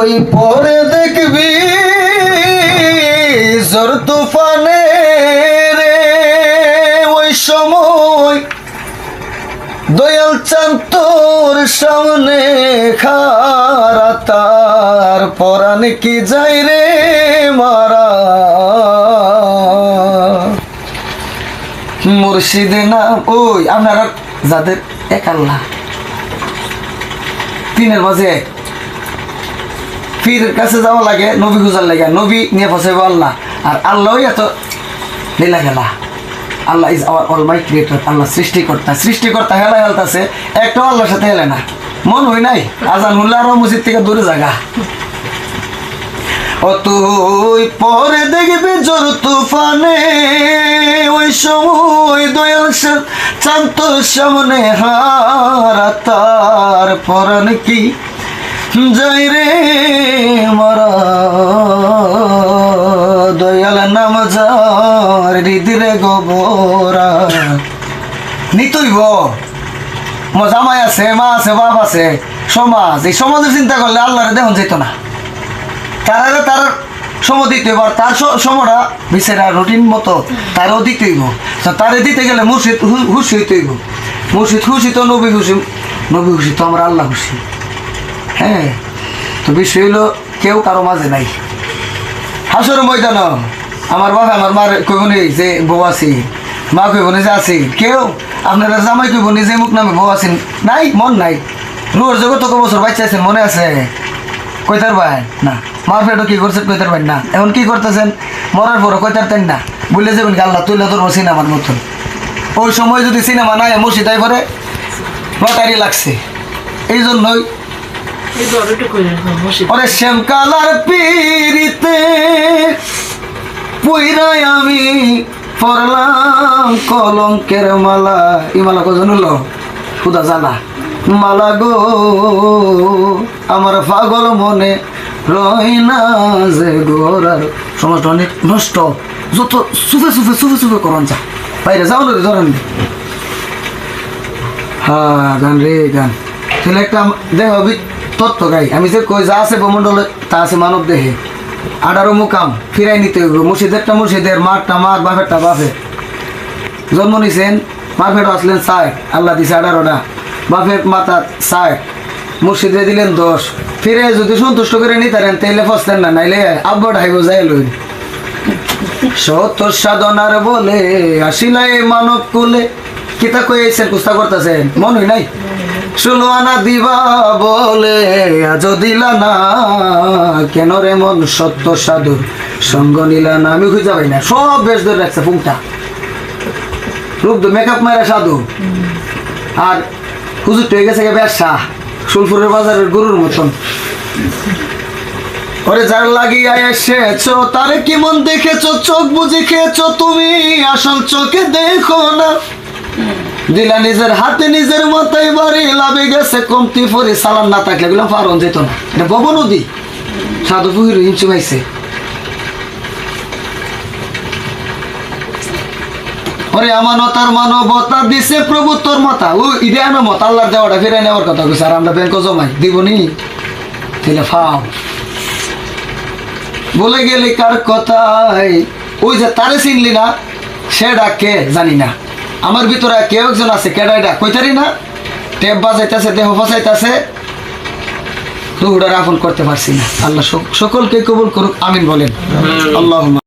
ওই পরে দেখবি জোর তুফানে রে। ওই সময় দয়াল চান তোর সামনে খারা তার পরাণ কি যাই রে মারা? মুর্শিদে না, ওই আপনারা যাদের এক আল্লাহ। তিনের মাঝে এক পীরের কাছে যাওয়া লাগে, নবী খুঁজার লাগে, নবী নিয়ে ফসাইব আল্লাহ। আর আল্লাহই এত লীলা গেলা Allah is our all my creator আল্লাহ সৃষ্টিকর্তা। সৃষ্টিকর্তা হেলা হেলতাছে, একটাও আল্লাহর সাথে হেলে না। মন হই নাই, আজান হুল্লা আরও মসজিদ থেকে দূরে জায়গা ও তুই পরে দেখবি জোর তুফানে, ওই সময় দয়াল চান্ত সামনে হারা, তার পরাণ কি? যাই রে মরা। দয়াল নাম যার হৃদিরে গোবরা। নিতইব মজামাই আছে, মা আছে, বাপ আছে, সমাজ। এই সমাজের চিন্তা করলে আল্লাহরে দেখুন যেত না। তারা তার সম দিতে এবার তার সমরা বিচারা রুটিন মতো তারও দিতে হইব। তারে দিতে গেলে মুর্শিদ খুশি হইতে হইব। মুর্শিদ খুশি তো নবী খুশি নবী খুশি তো আমরা আল্লাহ খুশি। হ্যাঁ তো বিষয় হইল, কেউ কারও মাঝে নাই। হাসর ময়দান আমার বাবা, আমার মার কইবনি যে বউ আছি, মা কইবনি যে আছি, কেউ আপনারা জামাই কইবনি যে মুখ নামে বউ আছেন নাই, মন নাই। রুয়ার জগৎ কত বছর বাচ্চা আছেন মনে আছে? কইতার ভাই, না। মার ফেটো কি করছেন কইতার ভাই, না। এখন কি করতেছেন? মরার পর কইতার তেন না। বললে যাবেন কি আল্লাহ, তুইলে তোর সিনেমার মতন। ওই সময় যদি সিনেমা নাই মুর্শিদাই পরে লটারি লাগছে। এই জন্যই এই দরটা করে রাখো বসে ওরে শ্যামকালার পিরিতে পুইরাই আমি পড়লাম কলঙ্কের মালা। এই মালা কজন হলো? খুদা জানা। মালা গো, আমার পাগল মনে রই না যে গোরার। সমাজটা অনেক নষ্ট। যত সুফে সুফে সুফে সুফে করন যা। বাইরে যাও না ধরেন। হ্যাঁ গান রে, গান। তাহলে একটা দেহ তত্ত্ব গাই। আমি যে কই, যা আছে ভূমণ্ডলে তা আছে মানব দেহে। আডারও মুকাম, ফিরাই নিতে হইব। মুর্শিদেরটা মুর্শিদের, মারটা মার, বাপেরটা বাপের। জন্ম নিছেন বাপের আসলেন সাই আল্লাহ দিছে আডারোটা বাপের মাতা সাই মুর্শিদে দিলেন দশ। ফিরে যদি সন্তুষ্ট করে নিতারেন তাইলে ফসতেন না, নাইলে আব্বা ঢাইব যাই লইন। সত্য সাধনার বলে, আসিলাই মানব কুলে। কিতা কইছেন কুস্তা করতেছেন? মন হই নাই? আনা দিবা বলে আজ দিলা না। কেন রে মন সত্য সাধু? সঙ্গ নিলা না। আমি খুঁজে পাই না। সব বেশ ধরে রাখছে পুংটা। রূপ তো মেকআপ মারা সাধু। আর হুজুর হয়ে গেছে ব্যবসা। সুলপুরের বাজারের গরুর মতন। ওরে যার লাগিয়া এসেছ, তারে কি মন দেখেছ? চোখ বুঝে খেয়েছো তুমি? আসল চোখে দেখো না। দিলা নিজের হাতে, নিজের মাথায় বাড়ি, লাভে গেছে কমতি পরে সালান না থাকলে এগুলো পারন যেত না। এটা বব নদী। সাধু পুহির হিমচু পাইছে ওরে আমানতার মানবতা দিছে প্রভু তোর মাথা। ও, ইদে আনো মত, আল্লাহর দেওয়াটা ফিরে নেওয়ার কথা কইছে, আর আমরা ব্যাংক জমাই। দিবনি? তাহলে ফাও। বলে গেলি কার কথাই ওই যে তারে চিনলি না, সে ডাকে, জানি না। আমার ভিতরে কেউ একজন আছে কেডাইডা। কইতারি না? টেপ বাজাইতেছে দেহ বাজাইতেছে। দুহুডার আপন করতে পারছি না। আল্লাহ সক- সকলকে কবুল করুক আমিন বলেন। আল্লাহ